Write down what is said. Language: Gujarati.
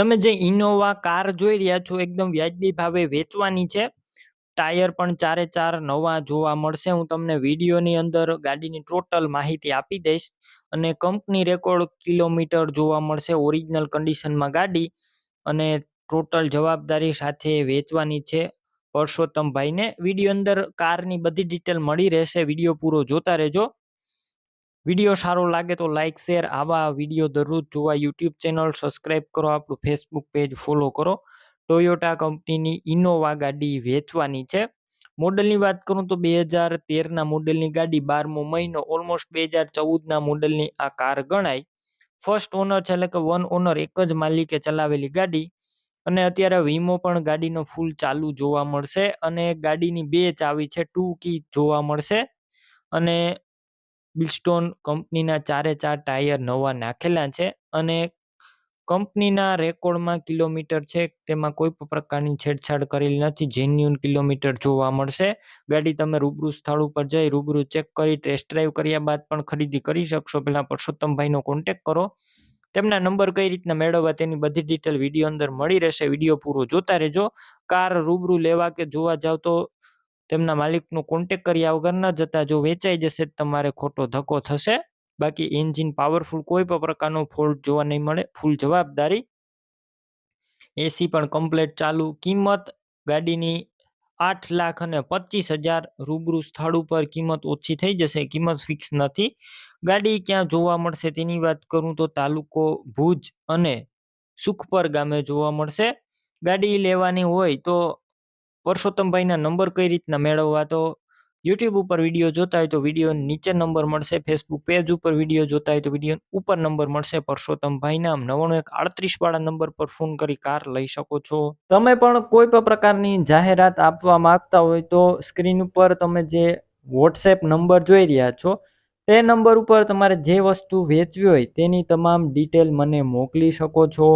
તમે જે ઇનોવા કાર જોઈ રહ્યા છો, એકદમ વ્યાજબી ભાવે વેચવાની છે. ટાયર પણ ચારે ચાર નવા જોવા મળશે. હું તમને વિડીયોની અંદર ગાડીની ટોટલ માહિતી આપી દઈશ અને કંપની રેકોર્ડ કિલોમીટર જોવા મળશે ઓરિજિનલ કન્ડિશનમાં ગાડી અને ટોટલ જવાબદારી સાથે વેચવાની છે. પરસોત્તમભાઈને વીડિયો અંદર કારની બધી ડિટેલ મળી રહેશે. વીડિયો પૂરો જોતા રહેજો. વીડિયો સારો લાગે તો લાઇક શેર આવા વીડિયો દરરોજ જોવા યુટ્યુબ ચેનલ સબસ્ક્રાઈબ કરો, આપણું ફેસબુક પેજ ફોલો કરો. ટોયોટા કંપનીની ઇનોવા ગાડી વેચવાની છે. મોડલની વાત કરું તો બે હજાર તેરના મોડલની ગાડી બારમો મહિનો ઓલમોસ્ટ બે હજાર ચૌદના મોડલની આ કાર ગણાય. ફર્સ્ટ ઓનર છે એટલે કે વન ઓનર એક જ માલિકે ચલાવેલી ગાડી. અને અત્યારે વીમો પણ ગાડીનો ફૂલ ચાલુ જોવા મળશે અને ગાડીની બે ચાવી છે ટુ કી જોવા મળશે. અને બિસ્ટોન કંપનીના ચારે ચાર ટાયર નવા નાખેલા છે અને કંપનીના રેકોર્ડમાં કિલોમીટર છે, તેમાં કોઈ પણ પ્રકારની છેડછાડ કરેલી નથી જેન્યુન કિલોમીટર જોવા મળશે. ગાડી તમે રૂબરૂ સ્થળ ઉપર જઈ રૂબરૂ ચેક કરી, ટેસ્ટ ડ્રાઈવ કર્યા બાદ પણ ખરીદી કરી શકશો. પહેલાં પરસોત્તમભાઈનો કોન્ટેક કરો. તેમના નંબર કઈ રીતના મેળવવા તેની બધી ડિટેલ વીડિયો અંદર મળી રહેશે. વીડિયો પૂરો જોતા રહેજો. કાર રૂબરૂ લેવા કે જોવા જાવ તો તેમના માલિકનો કોન્ટેક કર્યા વગર ન જતા જો વેચાઈ જશે તમારે ખોટો ધક્કો થશે. બાકી એન્જિન પાવરફુલ કોઈ પણ પ્રકારનો ફોલ્ટ જોવા નહીં મળે ફૂલ જવાબદારી. એસી પણ કમ્પ્લેટ ચાલુ. કિંમત ગાડીની આઠ લાખ અને પચીસ હજાર રૂબરૂ સ્થળ ઉપર કિંમત ઓછી થઈ જશે, કિંમત ફિક્સ નથી. ગાડી ક્યાં જોવા મળશે તેની વાત કરું તો તાલુકો ભુજ અને સુખપર ગામે જોવા મળશે. ગાડી લેવાની હોય તો પરસોત્તમભાઈના નંબર કઈ રીતના મેળવવા? તો યુટ્યુબ ઉપર વીડિયો જોતા હોય તો વીડિયો નીચે નંબર મળશે ફેસબુક પેજ ઉપર વીડિયો જોતા હોય તો વીડિયો ઉપર નંબર મળશે. પરસોત્તમભાઈના નવ્વાણું એક આડત્રીસ વાળા નંબર પર ફોન કરી કાર લઈ શકો છો. તમે પણ કોઈ પણ પ્રકારની જાહેરાત આપવા માંગતા હોય તો સ્ક્રીન ઉપર તમે જે વોટ્સએપ નંબર જોઈ રહ્યા છો, તે નંબર ઉપર તમારે જે વસ્તુ વેચવી હોય તેની તમામ ડિટેલ મને મોકલી શકો છો.